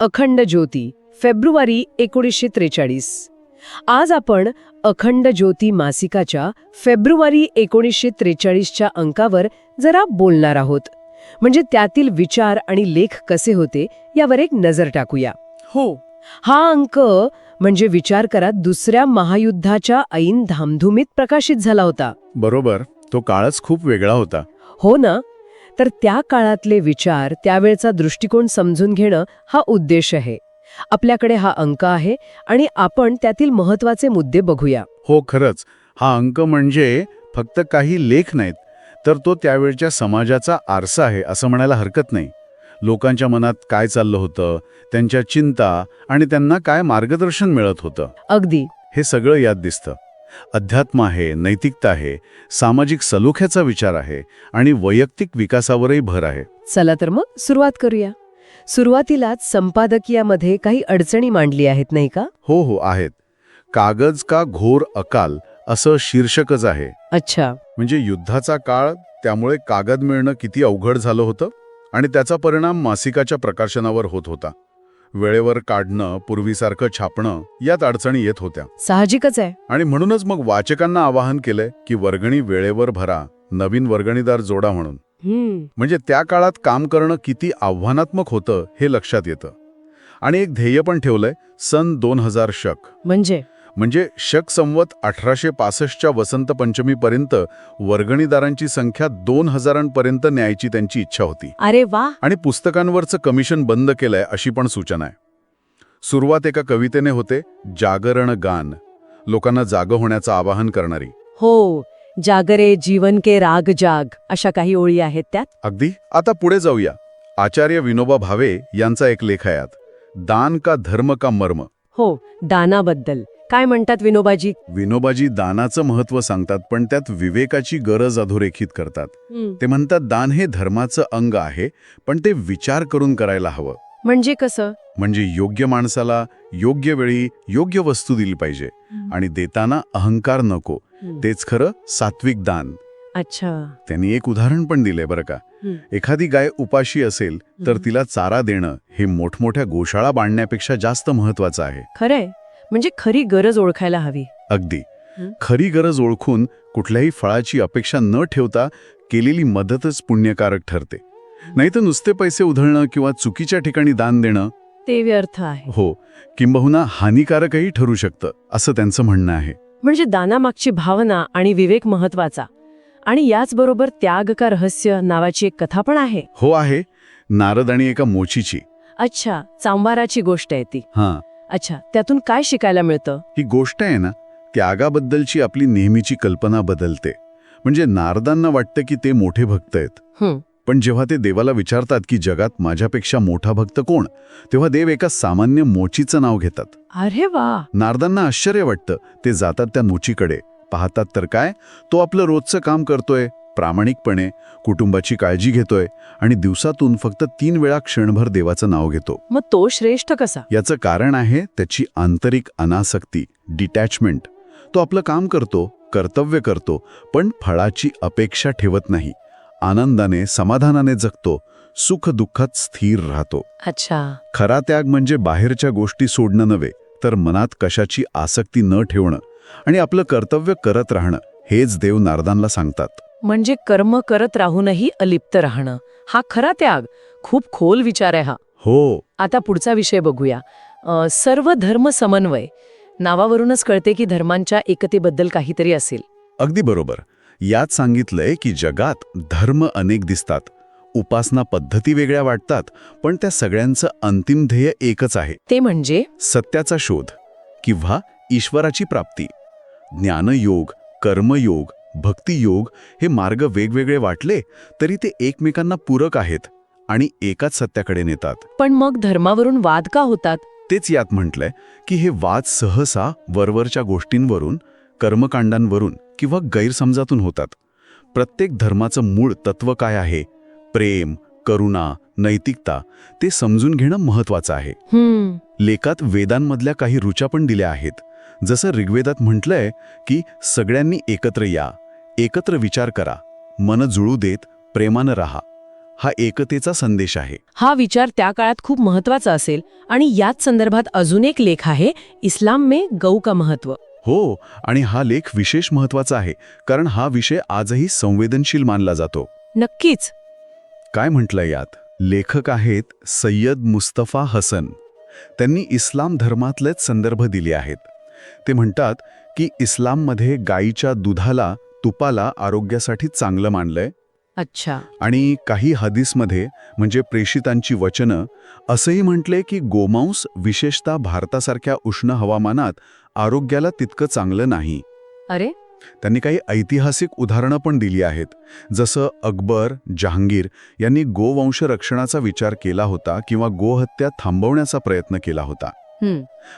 अखंड ज्योती फेब्रुवारी एकोणीसशे त्रेचाळीस. आज आपण अखंड ज्योती मासिकाच्या फेब्रुवारी एकोणीसशे त्रेचाळीसच्या अंकावर जरा बोलणार आहोत. म्हणजे त्यातील विचार आणि लेख कसे होते यावर एक नजर टाकूया. हो. हा अंक म्हणजे विचार करा दुसऱ्या महायुद्धाच्या ऐन धामधुमीत प्रकाशित झाला होता. बरोबर तो काळच खूप वेगळा होता. हो ना? तर त्या काळातले विचार त्यावेळचा दृष्टिकोन समजून घेणं हा उद्देश आहे. आपल्याकडे हा अंक आहे आणि आपण त्यातील महत्त्वाचे मुद्दे बघूया. हो खरंच. हा अंक म्हणजे फक्त काही लेख नाहीत तर तो त्यावेळच्या समाजाचा आरसा आहे असं म्हणायला हरकत नाही. लोकांच्या मनात काय चाललं होतं त्यांच्या चिंता आणि त्यांना काय मार्गदर्शन मिळत होतं. अगदी. हे सगळं यात दिसतं. अध्यात्म आहे नैतिकता आहे सामाजिक सलोख्याचा विचार आहे आणि वैयक्तिक विकासावरही भर आहे. चला तर मग सुरुवात करूया. सुरुवातीलाच संपादकीयामध्ये काही अडचणी मांडली आहेत नाही का? हो हो आहेत. कागज का घोर अकाल असं शीर्षकच आहे. अच्छा. म्हणजे युद्धाचा काळ त्यामुळे कागद मिळणं किती अवघड झालं होतं आणि त्याचा परिणाम मासिकाच्या प्रकाशनावर होत होता. वेळेवर काढणं पूर्वीसारखं छापणं यात अडचणी येत होत्या. साहजिकच आहे. आणि म्हणूनच मग वाचकांना आवाहन केलंय की वर्गणी वेळेवर भरा नवीन वर्गणीदार जोडा म्हणून. म्हणजे त्या काळात काम करणं किती आव्हानात्मक होतं हे लक्षात येतं. आणि एक ध्येय पण ठेवलंय सन दोन हजार शक. म्हणजे? म्हणजे शक संवत अठराशे पासष्टच्या वसंत पंचमीपर्यंत वर्गणीदारांची संख्या दोन हजारांपर्यंत न्यायची त्यांची इच्छा होती. अरे वा! आणि पुस्तकांवरचं कमिशन बंद केलंय अशी पण सूचना आहे. सुरुवात एका कवितेने होते जागरण गान. लोकांना जागं होण्याचं आवाहन करणारी. हो जागरे जीवन के राग जाग अशा काही ओळी आहेत त्यात? अगदी. आता पुढे जाऊया. आचार्य विनोबा भावे यांचा एक लेख आहे दान का धर्म का मर्म? हो दानाबद्दल. काय म्हणतात विनोबाजी? विनोबाजी दानाचं महत्त्व सांगतात पण त्यात विवेकाची गरज अधोरेखित करतात. ते म्हणतात दान हे धर्माचं अंग आहे पण ते विचार करून करायला हवं. म्हणजे कसं? म्हणजे योग्य माणसाला योग्य वेळी योग्य वस्तू दिली पाहिजे आणि देताना अहंकार नको. तेच खरं सात्विक दान. अच्छा. त्यांनी एक उदाहरण पण दिलंय बरं का. एखादी गाय उपाशी असेल तर. तिला चारा देणं हे मोठमोठ्या गोशाळा बांधण्यापेक्षा जास्त महत्वाचं आहे. खरंय. म्हणजे खरी गरज ओळखायला हवी. अगदी. खरी गरज ओळखून कुठल्याही फळाची अपेक्षा न ठेवता केलेली मदतच पुण्यकारक ठरते. नाहीतर नुसते पैसे उधळणं किंवा चुकीच्या ठिकाणी दान देणं ते व्यर्थ आहे. हो किंबहुना हानिकारकही ठरू शकतं असं त्यांचं म्हणणं आहे. म्हणजे दानामागची भावना आणि विवेक महत्त्वाचा आणि याचबरोबर त्याग का रहस्य नावाची एक कथा पण आहे. हो आहे. नारद आणि एका मोचीची. अच्छा चांबाराची गोष्ट आहे ती. हां. अच्छा त्यातून काय शिकायला मिळतं? ही गोष्ट आहे ना त्यागाबद्दलची आपली नेहमीची कल्पना बदलते. म्हणजे नारदांना वाटतं की ते मोठे भक्त आहेत. हं, पण जेव्हा ते देवाला विचारतात की जगात माझ्यापेक्षा मोठा भक्त कोण? तेव्हा देव एका सामान्य मोचीचं नाव घेतात. अरे वा! नारदांना आश्चर्य वाटतं. ते जातात त्या मोचीकडे पाहतात तर काय? तो आपलं रोजचं काम करतोय. प्रामाणिकपणे कुटुंबाची काळजी घेतोय आणि दिवसातून फक्त तीन वेळा क्षणभर देवाचं नाव घेतो. मग तो श्रेष्ठ कसा? याचं कारण आहे त्याची आंतरिक अनासक्ती डिटॅचमेंट. तो आपलं काम करतो कर्तव्य करतो पण फळाची अपेक्षा ठेवत नाही. आनंदाने समाधानाने जगतो सुख दुःखात स्थिर राहतो. अच्छा. खरा त्याग म्हणजे बाहेरच्या गोष्टी सोडणं नव्हे तर मनात कशाची आसक्ती न ठेवणं आणि आपलं कर्तव्य करत राहणं हेच देव नारदांना सांगतात. म्हणजे कर्म करत राहूनही अलिप्त राहणं. हा खरा त्याग. खूप खोल विचार आहे हा. हो. आता पुढचा विषय बघूया. अ, सर्व धर्म समन्वय. नावावरूनच कळते की धर्मांच्या एकतेबद्दल काहीतरी असेल. अगदी बरोबर. यात सांगितलंय की जगात धर्म अनेक दिसतात. उपासना पद्धती वेगळ्या वाटतात पण त्या सगळ्यांचं अंतिम ध्येय एकच आहे. ते म्हणजे? सत्याचा शोध किंवा ईश्वराची प्राप्ती. ज्ञानयोग कर्मयोग भक्तियोग हे मार्ग वेगवेगळे वाटले तरी ते एकमेकांना पूरक आहेत आणि एकाच सत्याकडे नेतात. पण मग धर्मावरून वाद का होतात? तेच यात म्हटलंय की हे वाद सहसा वरवरच्या गोष्टींवरून कर्मकांडांवरून किंवा गैरसमजातून होतात. प्रत्येक धर्माचं मूळ तत्व काय आहे? प्रेम करुणा नैतिकता ते समजून घेणं महत्वाचं आहे. लेखात वेदांमधल्या काही रुचा पण दिल्या आहेत. जसं ऋग्वेदात म्हटलंय की सगळ्यांनी एकत्र या एकत्र विचार करा. मन जुळू देत प्रेमानं राहा. हा एकतेचा संदेश आहे. हा विचार त्या काळात खूप महत्त्वाचा असेल आणि याच संदर्भात अजून एक लेख आहे इस्लाम में गौ का महत्त्व हो आणि हा लेख विशेष महत्त्वाचा आहे कारण हा विषय आजही संवेदनशील मानला जातो. नक्कीच. काय म्हटलंय यात? लेखक आहेत सय्यद मुस्तफा हसन. त्यांनी इस्लाम धर्मातलेच संदर्भ दिले आहेत. ते म्हणतात की इस्लाममध्ये गायीच्या दुधाला तुपाला आरोग्यासाठी चांगलं मानलंय. अच्छा. आणि काही हदीसमध्ये म्हणजे प्रेषितांची वचनं असंही म्हटले की गोमांस विशेषतः भारतासारख्या उष्ण हवामानात आरोग्याला तितकं चांगलं नाही. अरे. त्यांनी काही ऐतिहासिक उदाहरणं पण दिली आहेत. जसं अकबर जहांगीर यांनी गोवंश रक्षणाचा विचार केला होता किंवा गोहत्या थांबवण्याचा प्रयत्न केला होता.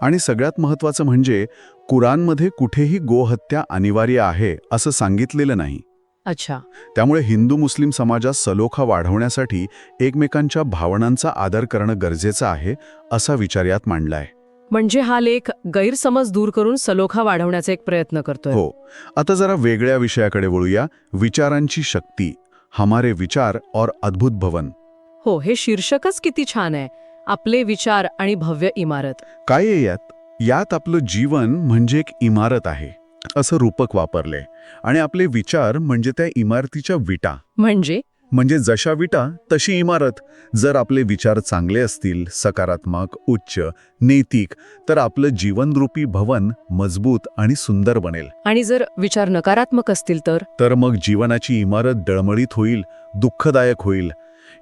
आणि सगळ्यात महत्त्वाचं म्हणजे कुराणमध्ये कुठेही गोहत्या अनिवार्य आहे असं सांगितलेलं नाही. अच्छा. त्यामुळे हिंदू मुस्लिम समाजात सलोखा वाढवण्यासाठी एकमेकांच्या भावनांचा आदर करणं गरजेचं आहे असा विचार यात मांडलाय. म्हणजे हा लेख गैरसमज दूर करून सलोखा वाढवण्याचा एक प्रयत्न करतोय. हो. आता जरा वेगळ्या विषयाकडे वळूया. विचारांची शक्ती हमारे विचार और अद्भुत भवन. हो हे शीर्षकच किती छान आहे. आपले विचार आणि भव्य इमारत. काय आहे यात? यात आपलं जीवन म्हणजे एक इमारत आहे असं रूपक वापरले. आणि आपले विचार म्हणजे त्या इमारतीच्या विटा. म्हणजे? म्हणजे जशा विटा तशी इमारत. जर आपले विचार चांगले असतील सकारात्मक उच्च नैतिक तर आपलं जीवनरूपी भवन मजबूत आणि सुंदर बनेल. आणि जर विचार नकारात्मक असतील तर? तर मग जीवनाची इमारत डळमळीत होईल दुःखदायक होईल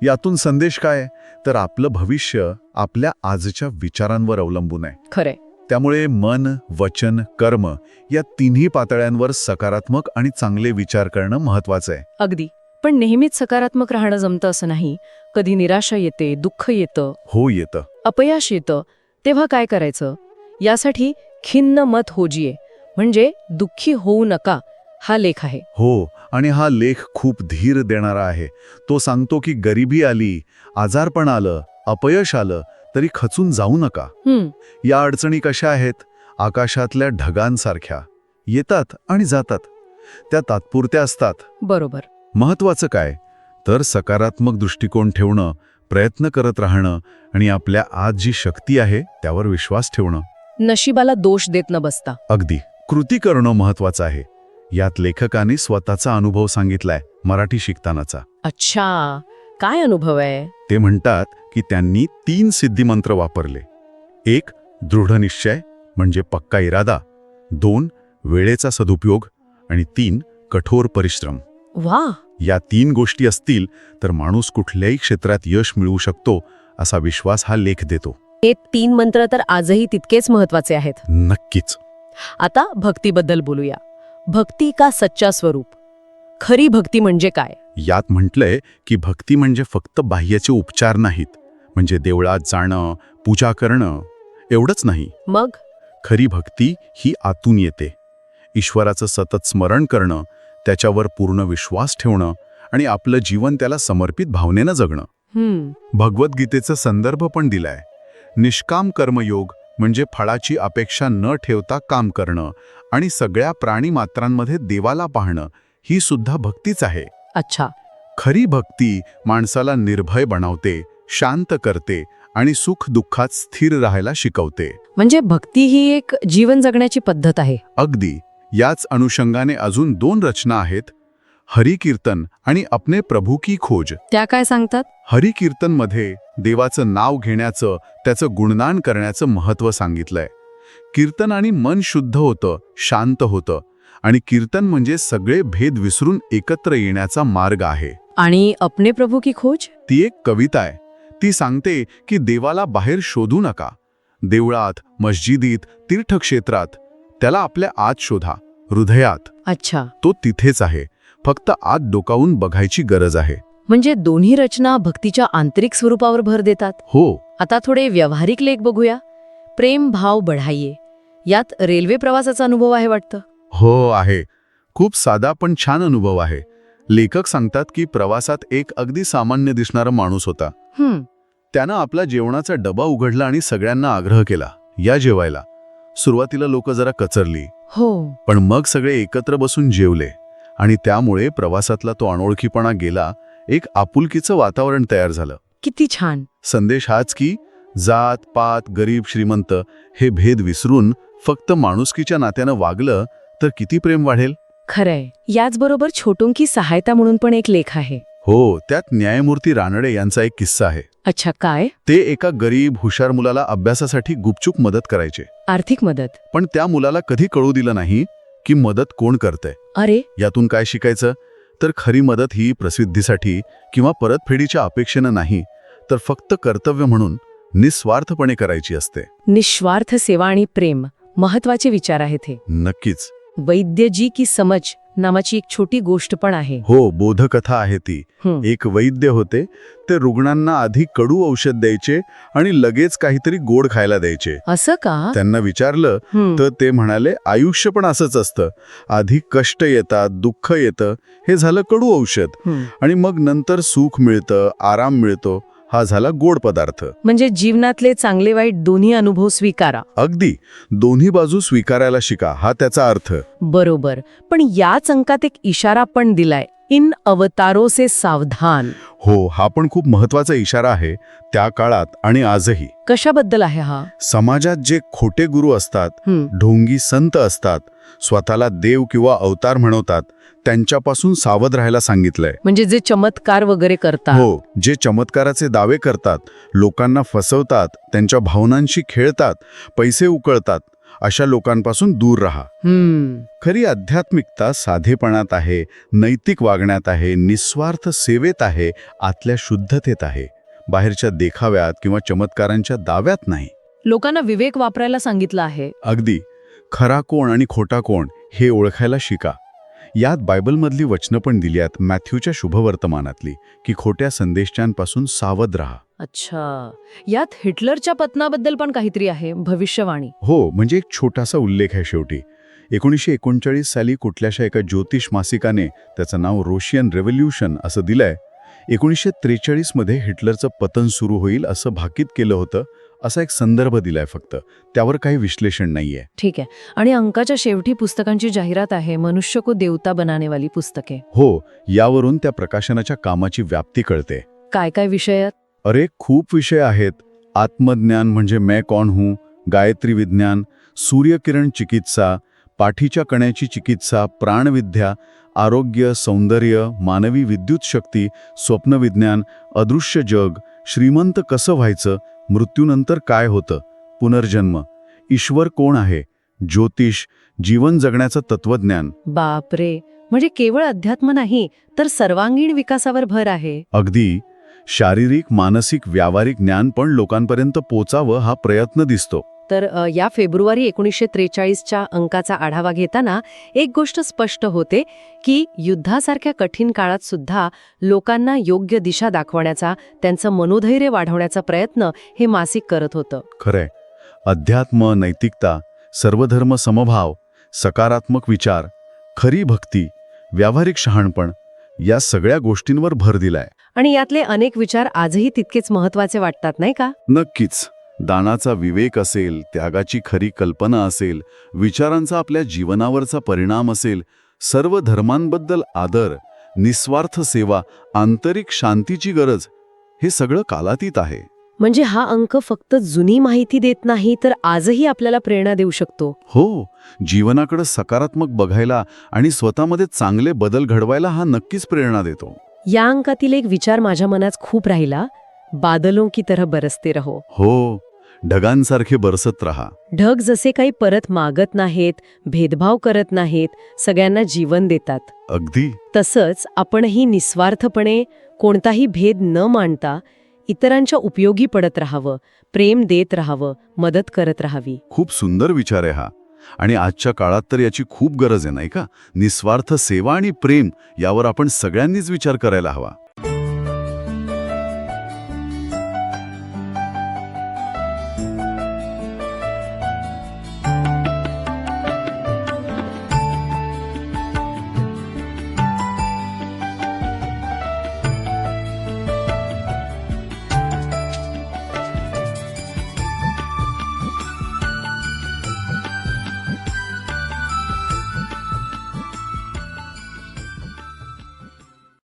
यातून संदेश काय? तर आपलं भविष्य आपल्या आजच्या विचारांवर अवलंबून आहे. खरे त्यामुळे मन वचन कर्म या तिन्ही पातळ्यांवर सकारात्मक आणि चांगले विचार करणं महत्वाचं आहे. अगदी. पण नेहमीच सकारात्मक राहणं जमतं असं नाही. कधी निराशा येते दुःख येतं. हो येतं. अपयश येतं. तेव्हा काय करायचं? यासाठी खिन्न मत होजिये. म्हणजे दुःखी होऊ नका. हा लेख आहे. हो आणि हा लेख खूप धीर देणारा आहे. तो सांगतो की गरिबी आली आजारपण आलं अपयश आलं तरी खचून जाऊ नका. या अडचणी कशा आहेत? आकाशातल्या ढगांसारख्या. येतात आणि जातात. त्या तात्पुरत्या असतात. बरोबर. महत्वाचं काय? तर सकारात्मक दृष्टिकोन ठेवणं प्रयत्न करत राहणं आणि आपल्या आज जी शक्ती आहे त्यावर विश्वास ठेवणं. नशिबाला दोष देत न बसता. अगदी. कृती करणं महत्वाचं आहे. यात लेखकाने स्वतःचा अनुभव सांगितलाय मराठी शिकतानाचा. अच्छा. काय अनुभव आहे? ते म्हणतात की त्यांनी तीन सिद्धिमंत्र वापरले. एक दृढनिश्चय म्हणजे पक्का इरादा. दोन वेळेचा सदुपयोग. आणि तीन कठोर परिश्रम. वा या तीन गोष्टी असतील तर माणूस कुठल्याही क्षेत्रात यश मिळवू शकतो असा विश्वास हा लेख देतो. हे तीन मंत्र तर आजही तितकेच महत्त्वाचे आहेत. नक्कीच. आता भक्तीबद्दल बोलूया. भक्ती का सच्चा स्वरूप? खरी भक्ती म्हणजे काय? यात म्हटलंय की भक्ती म्हणजे फक्त बाह्याचे उपचार नाहीत. म्हणजे देवळात जाणं पूजा करणं एवढंच नाही. मग? खरी भक्ती ही आतून येते. ईश्वराचं सतत स्मरण करणं त्याच्यावर पूर्ण विश्वास ठेवणं आणि आपलं जीवन त्याला समर्पित भावनेनं जगणं. भगवद्गीतेचा संदर्भ पण दिलाय. निष्काम कर्मयोग म्हणजे फळाची अपेक्षा न ठेवता काम करणं आणि सगळ्या प्राणीमात्रांमध्ये देवाला पाहणं ही सुद्धा भक्तीच आहे. अच्छा. खरी भक्ती माणसाला निर्भय बनवते शांत करते आणि सुख दुःखात स्थिर राहायला शिकवते. म्हणजे भक्ती ही एक जीवन जगण्याची पद्धत आहे. अगदी. याच अनुषंगाने अजून दोन रचना आहेत हरिकीर्तन आणि अपने प्रभू की खोज. त्या काय सांगतात? हरिकीर्तनमध्ये देवाचं नाव घेण्याचं त्याचं गुणगान करण्याचं महत्त्व सांगितलंय. कीर्तनाने मन शुद्ध होतं शांत होतं आणि कीर्तन म्हणजे सगळे भेद विसरून एकत्र येण्याचा मार्ग आहे. आणि अपने प्रभू की खोज? ती एक कविता आहे. ती सांगते की देवाला बाहेर शोधू नका. देवळात मस्जिदीत तीर्थक्षेत्रात त्याला आपल्या आत शोधा हृदयात. अच्छा. तो तिथेच आहे. फक्त आत डोकावून बघायची गरज आहे. म्हणजे दोन्ही रचना भक्तीच्या आंतरिक स्वरूपावर भर देतात? हो. आता थोडे व्यावहारिक लेख बघूया. प्रेम भाव बढाइये. यात रेल्वे प्रवासाचा अनुभव आहे वाटतं? हो आहे. खूप साधा पण छान अनुभव आहे. लेखक सांगतात की प्रवासात एक अगदी सामान्य दिसणारा माणूस होता. त्यानं आपला जेवणाचा डबा उघडला आणि सगळ्यांना आग्रह केला या जेवायला. सुरुवातीला लोक जरा कचरली. हो. पण मग सगळे एकत्र बसून जेवले. आणि त्यामुळे प्रवासातला तो अनोळखीपणा गेला एक आपुलकीचं वातावरण तयार झालं. किती छान. संदेश हाच की जात पात गरीब श्रीमंत हे भेद विसरून फक्त माणुसकीच्या नात्यानं वागलं तर किती प्रेम वाढेल? खरंय. याचबरोबर छोटुंकी सहायता म्हणून पण एक लेख आहे. हो त्यात न्यायमूर्ती रानडे यांचा एक किस्सा आहे. अच्छा काय? ते एका गरीब हुशार मुलाला अभ्यासासाठी गुपचूक मदत करायचे. आर्थिक मदत. पण त्या मुलाला कधी कळू दिलं नाही की मदत कोण करतंय. अरे! यातून काय शिकायचं? तर खरी मदत ही प्रसिद्धीसाठी किंवा परतफेडीच्या अपेक्षेनं नाही तर फक्त कर्तव्य म्हणून निस्वार्थपणे करायची असते. निस्वार्थ सेवा आणि प्रेम महत्त्वाचे विचार आहेत हे. नक्कीच. वैद्य जी की समज नावाची एक छोटी गोष्ट पण आहे. हो बोधकथा आहे ती. एक वैद्य होते ते रुग्णांना आधी कडू औषध द्यायचे आणि लगेच काहीतरी गोड खायला द्यायचे. असं का? त्यांना विचारलं. तर ते म्हणाले आयुष्य पण असंच असतं. आधी कष्ट येतात दुःख येतं हे झालं कडू औषध. आणि मग नंतर सुख मिळतं आराम मिळतो. हा झाला गोड पदार्थ. म्हणजे जीवनातले चांगले वाईट दोन्ही अनुभव स्वीकारा. अगदी. दोन्ही बाजू स्वीकारायला शिका हा त्याचा अर्थ. बरोबर. पण याच अंकात एक इशारा पण दिलाय. इन अवतारो से सावधान. हो हा पण खूप महत्त्वाचा इशारा आहे त्या काळात आणि आजही. कशाबद्दल आहे हा? समाजात जे खोटे गुरु असतात. ढोंगी संत असतात स्वतःला देव किंवा अवतार म्हणवतात त्यांच्यापासून सावध राहायला सांगितलंय. म्हणजे जे चमत्कार वगैरे करतात. हो जे चमत्काराचे दावे करतात लोकांना फसवतात त्यांच्या भावनांशी खेळतात पैसे उकळतात अशा लोकांपासून दूर राहा. हम्म. खरी आध्यात्मिकता साधेपणात आहे नैतिक वागण्यात आहे निस्वार्थ सेवेत आहे आतल्या शुद्धतेत आहे. बाहेरच्या देखाव्यात किंवा चमत्कारांच्या दाव्यात नाही. लोकांना विवेक वापरायला सांगितलं आहे. अगदी. खरा कोण आणि खोटा कोण हे ओळखायला शिका. यात बायबलमधली वचनं पण दिली आहेत मॅथ्यूच्या शुभवर्तमानातली की खोट्या संदेशांपासून सावध राहा. अच्छा. यात हिटलरच्या पत्नाबद्दल पण काहीतरी आहे भविष्यवाणी. हो म्हणजे एक छोटासा उल्लेख आहे शेवटी. एकोणीसशे एकोणचाळीस साली कुठल्याशा एका ज्योतिष मासिकाने त्याचं नाव रोशियन रेव्होल्युशन असं दिलंय एकोणीसशे त्रेचाळीसमध्ये हिटलरचं पतन सुरू होईल असं भाकीत केलं होतं असा एक संदर्भ दिलाय फक्त. त्यावर काही विश्लेषण नाहीये. ठीक आहे. आणि अंकाच्या शेवटी पुस्तकांची जाहिरात आहे मनुष्य को देवता बनाने वाली पुस्तके. हो यावरून त्या प्रकाशनाच्या कामाची व्याप्ती कळते. काय काय विषयात? अरे खूप विषय आहेत. आत्मज्ञान म्हणजे मैं कौन हूं? गायत्री विज्ञान सूर्यकिरण चिकित्सा पाठीच्या कण्याची चिकित्सा प्राणविद्या आरोग्य सौंदर्य मानवी विद्युत शक्ती स्वप्नविज्ञान अदृश्य जग श्रीमंत कसं व्हायचं मृत्यूनंतर काय होतं? पुनर्जन्म. ईश्वर कोण आहे? ज्योतिष जीवन जगण्याचं तत्वज्ञान बापरे! म्हणजे केवळ अध्यात्म नाही तर सर्वांगीण विकासावर भर आहे. अगदी. शारीरिक मानसिक व्यावहारिक ज्ञान पण लोकांपर्यंत पोचावं हा प्रयत्न दिसतो. तर या फेब्रुवारी एकोणीसशे त्रेचाळीसच्या अंकाचा आढावा घेताना एक गोष्ट स्पष्ट होते की युद्धासारख्या कठीण काळात सुद्धा लोकांना योग्य दिशा दाखवण्याचा त्यांचं मनोधैर्य वाढवण्याचा प्रयत्न हे मासिक करत होतं. खरंय. अध्यात्म नैतिकता सर्वधर्म समभाव सकारात्मक विचार खरी भक्ती व्यावहारिक शहाणपण या सगळ्या गोष्टींवर भर दिलाय. आणि यातले अनेक विचार आजही तितकेच महत्त्वाचे वाटतात नाही का? नक्कीच. दानाचा विवेक असेल त्यागाची खरी कल्पना असेल विचारांचा आपल्या जीवनावरचा परिणाम असेल सर्व धर्मांबद्दल आदर निस्वार्थ सेवा आंतरिक शांतीची गरज हे सगळं कालातीत आहे. म्हणजे हा अंक फक्त जुनी माहिती देत नाही तर आजही आपल्याला प्रेरणा देऊ शकतो. हो जीवनाकडे सकारात्मक बघायला आणि स्वतःमध्ये चांगले बदल घडवायला हा नक्कीच प्रेरणा देतो. या अंकातील एक विचार माझ्या मनात खूप राहिला बादलों की तरह बरसते रहो. हो ढगांसारखे बरसत राहा. ढग जसे काही परत मागत नाहीत भेदभाव करत नाहीत सगळ्यांना जीवन देतात. अगदी. तसंच आपणही निस्वार्थपणे कोणताही भेद न मांडता इतरांच्या उपयोगी पडत राहावं प्रेम देत राहावं मदत करत राहावी. खूप सुंदर विचार आहे हा. आणि आजच्या काळात तर याची खूप गरज आहे नाही का? निस्वार्थ सेवा आणि प्रेम यावर आपण सगळ्यांनीच विचार करायला हवा.